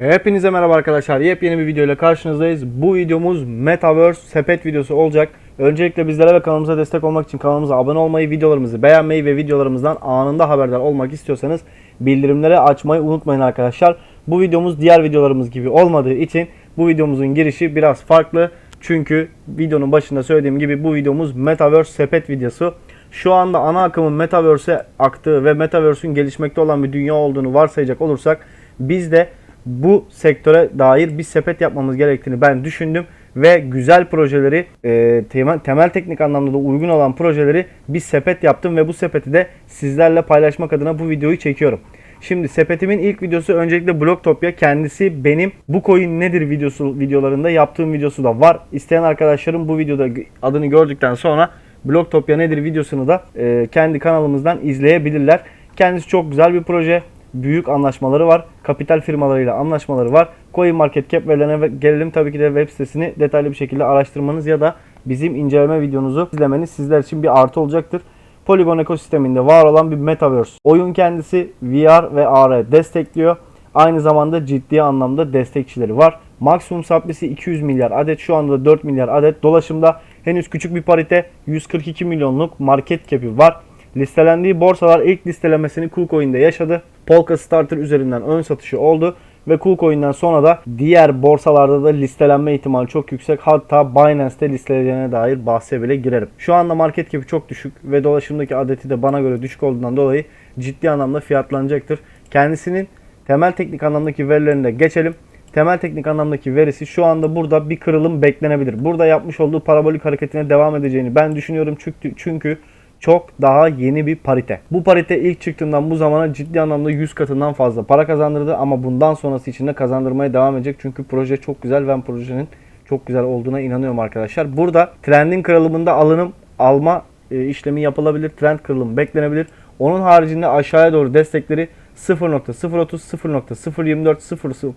Hepinize merhaba arkadaşlar. Yepyeni bir video ile karşınızdayız. Bu videomuz Metaverse sepet videosu olacak. Öncelikle bizlere ve kanalımıza destek olmak için kanalımıza abone olmayı, videolarımızı beğenmeyi ve videolarımızdan anında haberdar olmak istiyorsanız bildirimleri açmayı unutmayın arkadaşlar. Bu videomuz diğer videolarımız gibi olmadığı için bu videomuzun girişi biraz farklı. Çünkü videonun başında söylediğim gibi bu videomuz Metaverse sepet videosu. Şu anda ana akımın Metaverse'e aktığı ve Metaverse'ün gelişmekte olan bir dünya olduğunu varsayacak olursak biz de bu sektöre dair bir sepet yapmamız gerektiğini ben düşündüm ve güzel projeleri e, temel, temel teknik anlamda da uygun olan projeleri bir sepet yaptım ve bu sepeti de sizlerle paylaşmak adına bu videoyu çekiyorum. Şimdi sepetimin ilk videosu öncelikle Blocktopia kendisi benim bu coin nedir videosu videolarında yaptığım videosu da var. İsteyen arkadaşlarım bu videoda adını gördükten sonra Blocktopia nedir videosunu da e, kendi kanalımızdan izleyebilirler. Kendisi çok güzel bir proje büyük anlaşmaları var. Kapital firmalarıyla anlaşmaları var. Coin Market Cap verilerine ve gelelim tabii ki de web sitesini detaylı bir şekilde araştırmanız ya da bizim inceleme videonuzu izlemeniz sizler için bir artı olacaktır. Polygon ekosisteminde var olan bir metaverse. Oyun kendisi VR ve AR destekliyor. Aynı zamanda ciddi anlamda destekçileri var. Maksimum supply'si 200 milyar adet. Şu anda da 4 milyar adet dolaşımda. Henüz küçük bir parite 142 milyonluk market cap'i var. Listelendiği borsalar ilk listelemesini KuCoin'de yaşadı. Polka Starter üzerinden ön satışı oldu ve KuCoin'den sonra da diğer borsalarda da listelenme ihtimali çok yüksek. Hatta Binance'te listeleneceğine dair bahse bile girerim. Şu anda market cap'i çok düşük ve dolaşımdaki adeti de bana göre düşük olduğundan dolayı ciddi anlamda fiyatlanacaktır. Kendisinin temel teknik anlamdaki verilerine geçelim. Temel teknik anlamdaki verisi şu anda burada bir kırılım beklenebilir. Burada yapmış olduğu parabolik hareketine devam edeceğini ben düşünüyorum çünkü çünkü çok daha yeni bir parite. Bu parite ilk çıktığından bu zamana ciddi anlamda 100 katından fazla para kazandırdı ama bundan sonrası için de kazandırmaya devam edecek. Çünkü proje çok güzel ve projenin çok güzel olduğuna inanıyorum arkadaşlar. Burada trendin kırılımında alınım alma e, işlemi yapılabilir. Trend kırılımı beklenebilir. Onun haricinde aşağıya doğru destekleri 0.030, 0.024,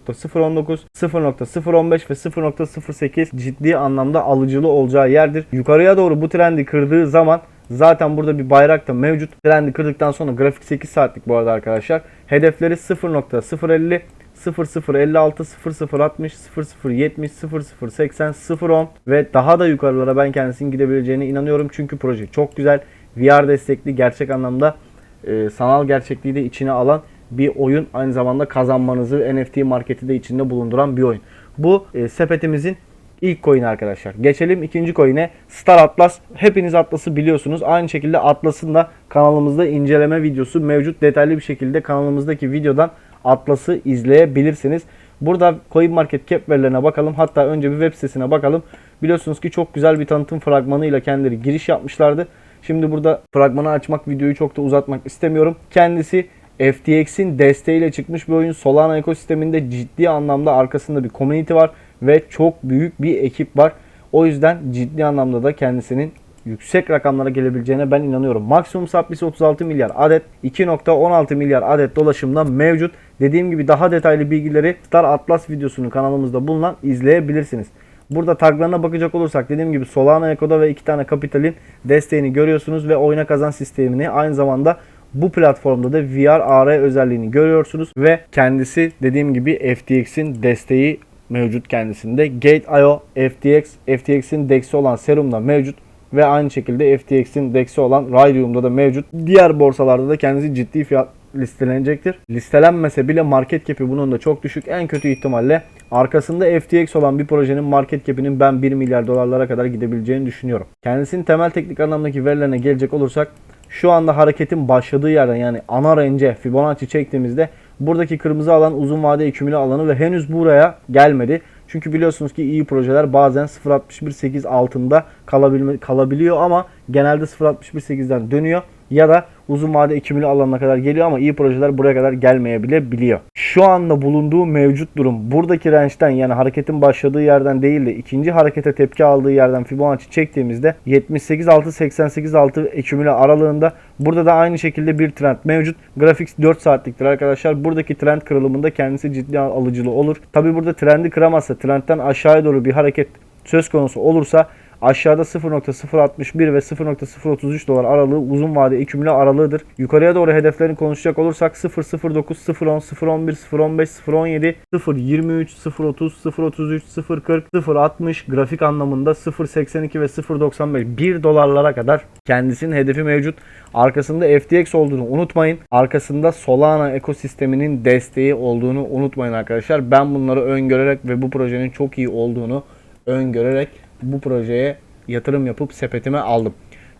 0.019, 0.015 ve 0.08 ciddi anlamda alıcılı olacağı yerdir. Yukarıya doğru bu trendi kırdığı zaman Zaten burada bir bayrak da mevcut. Trendi kırdıktan sonra grafik 8 saatlik bu arada arkadaşlar. Hedefleri 0.050 0056 0060 0070 0080 010 ve daha da yukarılara ben kendisinin gidebileceğine inanıyorum. Çünkü proje çok güzel. VR destekli gerçek anlamda e, sanal gerçekliği de içine alan bir oyun. Aynı zamanda kazanmanızı NFT marketi de içinde bulunduran bir oyun. Bu e, sepetimizin ilk coin arkadaşlar. Geçelim ikinci coin'e. Star Atlas. Hepiniz Atlas'ı biliyorsunuz. Aynı şekilde Atlas'ın da kanalımızda inceleme videosu mevcut. Detaylı bir şekilde kanalımızdaki videodan Atlas'ı izleyebilirsiniz. Burada Coin Market Cap verilerine bakalım. Hatta önce bir web sitesine bakalım. Biliyorsunuz ki çok güzel bir tanıtım fragmanıyla kendileri giriş yapmışlardı. Şimdi burada fragmanı açmak videoyu çok da uzatmak istemiyorum. Kendisi FTX'in desteğiyle çıkmış bir oyun. Solana ekosisteminde ciddi anlamda arkasında bir community var ve çok büyük bir ekip var. O yüzden ciddi anlamda da kendisinin yüksek rakamlara gelebileceğine ben inanıyorum. Maksimum supply'si 36 milyar adet, 2.16 milyar adet dolaşımda mevcut. Dediğim gibi daha detaylı bilgileri Star Atlas videosunun kanalımızda bulunan izleyebilirsiniz. Burada taglarına bakacak olursak dediğim gibi Solana Eco'da ve iki tane kapitalin desteğini görüyorsunuz ve oyuna kazan sistemini aynı zamanda bu platformda da VR AR özelliğini görüyorsunuz ve kendisi dediğim gibi FTX'in desteği mevcut kendisinde. Gate.io, FTX, FTX'in DEX'i olan Serum'da mevcut ve aynı şekilde FTX'in DEX'i olan Raydium'da da mevcut. Diğer borsalarda da kendisi ciddi fiyat listelenecektir. Listelenmese bile market cap'i bunun da çok düşük. En kötü ihtimalle arkasında FTX olan bir projenin market cap'inin ben 1 milyar dolarlara kadar gidebileceğini düşünüyorum. Kendisinin temel teknik anlamdaki verilerine gelecek olursak şu anda hareketin başladığı yerden yani ana range'e Fibonacci çektiğimizde buradaki kırmızı alan uzun vade ekümüle alanı ve henüz buraya gelmedi. Çünkü biliyorsunuz ki iyi projeler bazen 0.61.8 altında kalabilme, kalabiliyor ama genelde 0.61.8'den dönüyor ya da uzun vade ekümülü alanına kadar geliyor ama iyi projeler buraya kadar gelmeyebilebiliyor. Şu anda bulunduğu mevcut durum buradaki range'den yani hareketin başladığı yerden değil de ikinci harekete tepki aldığı yerden Fibonacci çektiğimizde 78.6-88.6 ekümüle aralığında burada da aynı şekilde bir trend mevcut. Grafik 4 saatliktir arkadaşlar. Buradaki trend kırılımında kendisi ciddi alıcılı olur. Tabi burada trendi kıramazsa trendten aşağıya doğru bir hareket söz konusu olursa Aşağıda 0.061 ve 0.033 dolar aralığı uzun vade ekümüle aralığıdır. Yukarıya doğru hedeflerini konuşacak olursak 0.09, 0.10, 0.11, 0.15, 0.17, 0.23, 0.30, 0.33, 0.40, 0.60 grafik anlamında 0.82 ve 0.95 1 dolarlara kadar kendisinin hedefi mevcut. Arkasında FTX olduğunu unutmayın. Arkasında Solana ekosisteminin desteği olduğunu unutmayın arkadaşlar. Ben bunları öngörerek ve bu projenin çok iyi olduğunu öngörerek bu projeye yatırım yapıp sepetime aldım.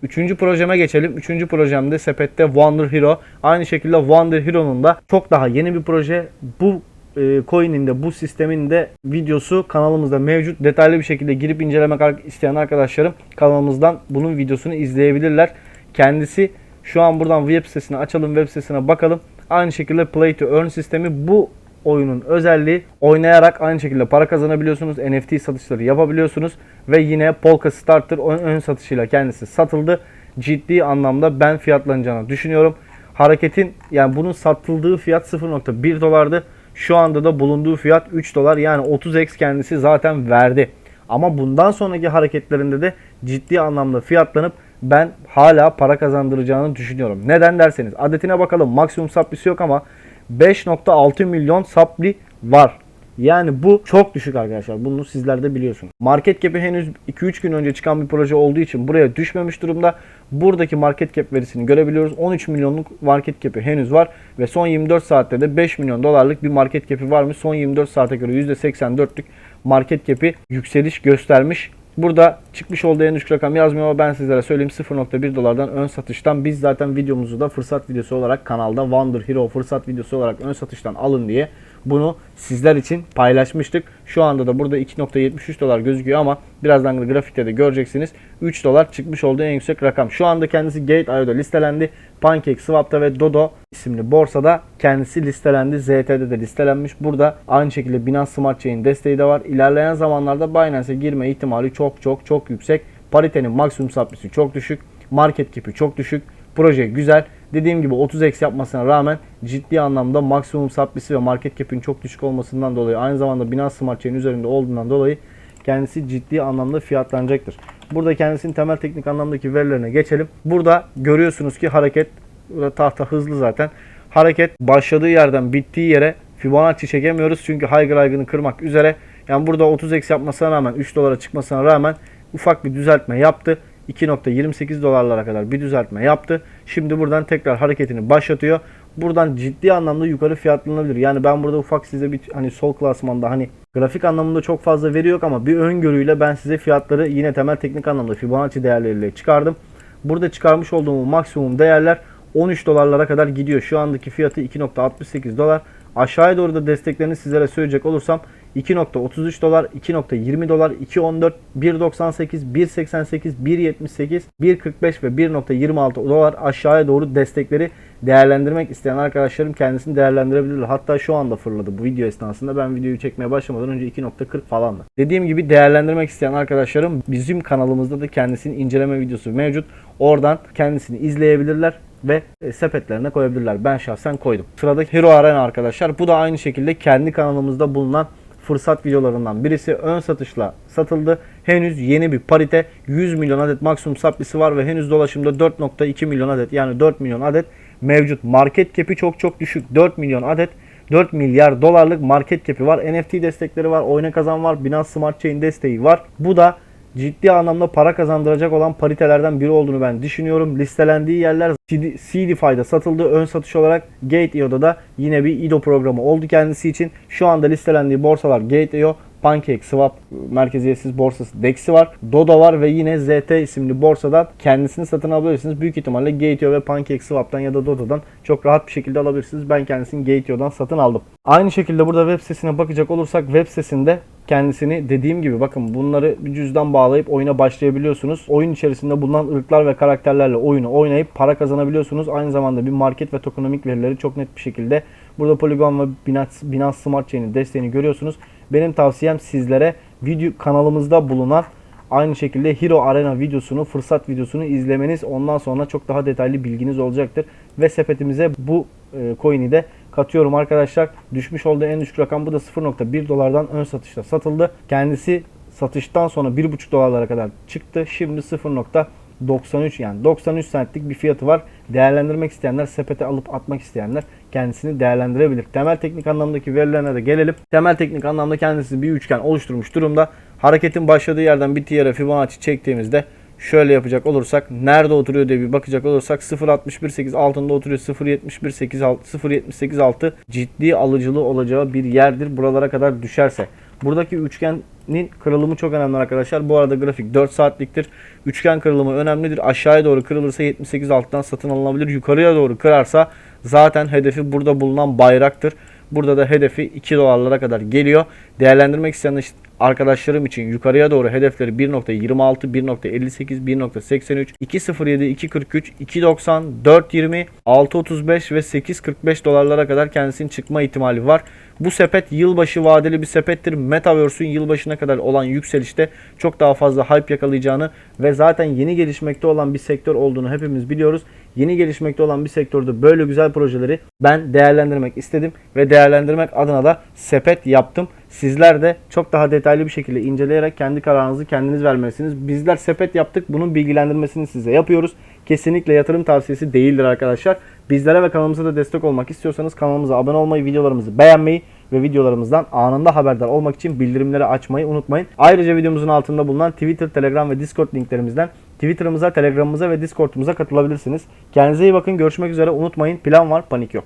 Üçüncü projeme geçelim. Üçüncü projemde sepette Wonder Hero. Aynı şekilde Wonder Hero'nun da çok daha yeni bir proje. Bu e, coin'in de bu sistemin de videosu kanalımızda mevcut. Detaylı bir şekilde girip incelemek isteyen arkadaşlarım kanalımızdan bunun videosunu izleyebilirler. Kendisi şu an buradan web sitesini açalım, web sitesine bakalım. Aynı şekilde Play to Earn sistemi bu oyunun özelliği oynayarak aynı şekilde para kazanabiliyorsunuz. NFT satışları yapabiliyorsunuz ve yine Polka Starter ön, satışıyla kendisi satıldı. Ciddi anlamda ben fiyatlanacağını düşünüyorum. Hareketin yani bunun satıldığı fiyat 0.1 dolardı. Şu anda da bulunduğu fiyat 3 dolar yani 30x kendisi zaten verdi. Ama bundan sonraki hareketlerinde de ciddi anlamda fiyatlanıp ben hala para kazandıracağını düşünüyorum. Neden derseniz adetine bakalım maksimum saplisi yok ama 5.6 milyon sapli var. Yani bu çok düşük arkadaşlar. Bunu sizler de biliyorsunuz. Market cap'i henüz 2-3 gün önce çıkan bir proje olduğu için buraya düşmemiş durumda. Buradaki market cap verisini görebiliyoruz. 13 milyonluk market cap'i henüz var ve son 24 saatte de 5 milyon dolarlık bir market cap'i varmış. Son 24 saate göre %84'lük market cap'i yükseliş göstermiş. Burada çıkmış olduğu en düşük rakam yazmıyor ama ben sizlere söyleyeyim 0.1 dolardan ön satıştan biz zaten videomuzu da fırsat videosu olarak kanalda Wonder Hero fırsat videosu olarak ön satıştan alın diye bunu sizler için paylaşmıştık. Şu anda da burada 2.73 dolar gözüküyor ama birazdan da grafikte de göreceksiniz. 3 dolar çıkmış olduğu en yüksek rakam. Şu anda kendisi Gate.io'da listelendi. PancakeSwap'ta ve Dodo isimli borsada kendisi listelendi. ZT'de de listelenmiş. Burada aynı şekilde Binance Smart Chain desteği de var. İlerleyen zamanlarda Binance'e girme ihtimali çok çok çok yüksek. Paritenin maksimum saplisi çok düşük. Market cap'i çok düşük. Proje güzel. Dediğim gibi 30x yapmasına rağmen ciddi anlamda maksimum saplisi ve market cap'in çok düşük olmasından dolayı aynı zamanda Binance Smart Chain üzerinde olduğundan dolayı kendisi ciddi anlamda fiyatlanacaktır. Burada kendisinin temel teknik anlamdaki verilerine geçelim. Burada görüyorsunuz ki hareket burada tahta hızlı zaten. Hareket başladığı yerden bittiği yere Fibonacci çekemiyoruz çünkü high Graygın'ı kırmak üzere. Yani burada 30x yapmasına rağmen 3 dolara çıkmasına rağmen ufak bir düzeltme yaptı. 2.28 dolarlara kadar bir düzeltme yaptı. Şimdi buradan tekrar hareketini başlatıyor. Buradan ciddi anlamda yukarı fiyatlanabilir. Yani ben burada ufak size bir hani sol klasmanda hani grafik anlamında çok fazla veri yok ama bir öngörüyle ben size fiyatları yine temel teknik anlamda Fibonacci değerleriyle çıkardım. Burada çıkarmış olduğum maksimum değerler 13 dolarlara kadar gidiyor. Şu andaki fiyatı 2.68 dolar. Aşağıya doğru da desteklerini sizlere söyleyecek olursam 2.33 dolar, 2.20 dolar, 2.14, 1.98, 1.88, 1.78, 1.45 ve 1.26 dolar aşağıya doğru destekleri değerlendirmek isteyen arkadaşlarım kendisini değerlendirebilirler. Hatta şu anda fırladı bu video esnasında. Ben videoyu çekmeye başlamadan önce 2.40 falandı. Dediğim gibi değerlendirmek isteyen arkadaşlarım bizim kanalımızda da kendisinin inceleme videosu mevcut. Oradan kendisini izleyebilirler ve e, sepetlerine koyabilirler. Ben şahsen koydum. Sırada Hero Arena arkadaşlar. Bu da aynı şekilde kendi kanalımızda bulunan fırsat videolarından birisi ön satışla satıldı. Henüz yeni bir parite 100 milyon adet maksimum saplisi var ve henüz dolaşımda 4.2 milyon adet yani 4 milyon adet mevcut. Market cap'i çok çok düşük 4 milyon adet 4 milyar dolarlık market cap'i var. NFT destekleri var. Oyna kazan var. Binance Smart Chain desteği var. Bu da ciddi anlamda para kazandıracak olan paritelerden biri olduğunu ben düşünüyorum. Listelendiği yerler CD, CDFI'da satıldı. Ön satış olarak Gate.io'da da yine bir IDO programı oldu kendisi için. Şu anda listelendiği borsalar Gate.io, Pancake Swap merkeziyetsiz borsası DEX'i var. Dodo var ve yine ZT isimli borsadan kendisini satın alabilirsiniz. Büyük ihtimalle Gate.io ve Pancake Swap'tan ya da Dodo'dan çok rahat bir şekilde alabilirsiniz. Ben kendisini Gate.io'dan satın aldım. Aynı şekilde burada web sitesine bakacak olursak web sitesinde kendisini dediğim gibi bakın bunları bir cüzdan bağlayıp oyuna başlayabiliyorsunuz. Oyun içerisinde bulunan ırklar ve karakterlerle oyunu oynayıp para kazanabiliyorsunuz. Aynı zamanda bir market ve tokenomik verileri çok net bir şekilde burada Polygon ve Binance, Binance Smart Chain'in desteğini görüyorsunuz. Benim tavsiyem sizlere video kanalımızda bulunan aynı şekilde Hero Arena videosunu, fırsat videosunu izlemeniz ondan sonra çok daha detaylı bilginiz olacaktır. Ve sepetimize bu e, coin'i de katıyorum arkadaşlar. Düşmüş olduğu en düşük rakam bu da 0.1 dolardan ön satışta satıldı. Kendisi satıştan sonra 1,5 dolarlara kadar çıktı. Şimdi 0.93 yani 93 centlik bir fiyatı var. Değerlendirmek isteyenler, sepete alıp atmak isteyenler kendisini değerlendirebilir. Temel teknik anlamdaki verilerine de gelelim. Temel teknik anlamda kendisi bir üçgen oluşturmuş durumda. Hareketin başladığı yerden bittiği yere Fibonacci çektiğimizde şöyle yapacak olursak nerede oturuyor diye bir bakacak olursak 0.618 altında oturuyor 0.718 alt- 0.786 ciddi alıcılı olacağı bir yerdir buralara kadar düşerse. Buradaki üçgenin kırılımı çok önemli arkadaşlar. Bu arada grafik 4 saatliktir. Üçgen kırılımı önemlidir. Aşağıya doğru kırılırsa 78 alttan satın alınabilir. Yukarıya doğru kırarsa zaten hedefi burada bulunan bayraktır. Burada da hedefi 2 dolarlara kadar geliyor. Değerlendirmek isteyen arkadaşlarım için yukarıya doğru hedefleri 1.26, 1.58, 1.83, 2.07, 2.43, 2.90, 4.20, 6.35 ve 8.45 dolarlara kadar kendisinin çıkma ihtimali var. Bu sepet yılbaşı vadeli bir sepettir. Metaverse'ün yılbaşına kadar olan yükselişte çok daha fazla hype yakalayacağını ve zaten yeni gelişmekte olan bir sektör olduğunu hepimiz biliyoruz. Yeni gelişmekte olan bir sektörde böyle güzel projeleri ben değerlendirmek istedim ve değerlendirmek adına da sepet yaptım. Sizler de çok daha detaylı bir şekilde inceleyerek kendi kararınızı kendiniz vermelisiniz. Bizler sepet yaptık. Bunun bilgilendirmesini size yapıyoruz. Kesinlikle yatırım tavsiyesi değildir arkadaşlar. Bizlere ve kanalımıza da destek olmak istiyorsanız kanalımıza abone olmayı, videolarımızı beğenmeyi ve videolarımızdan anında haberdar olmak için bildirimleri açmayı unutmayın. Ayrıca videomuzun altında bulunan Twitter, Telegram ve Discord linklerimizden Twitter'ımıza, Telegram'ımıza ve Discord'umuza katılabilirsiniz. Kendinize iyi bakın. Görüşmek üzere. Unutmayın plan var, panik yok.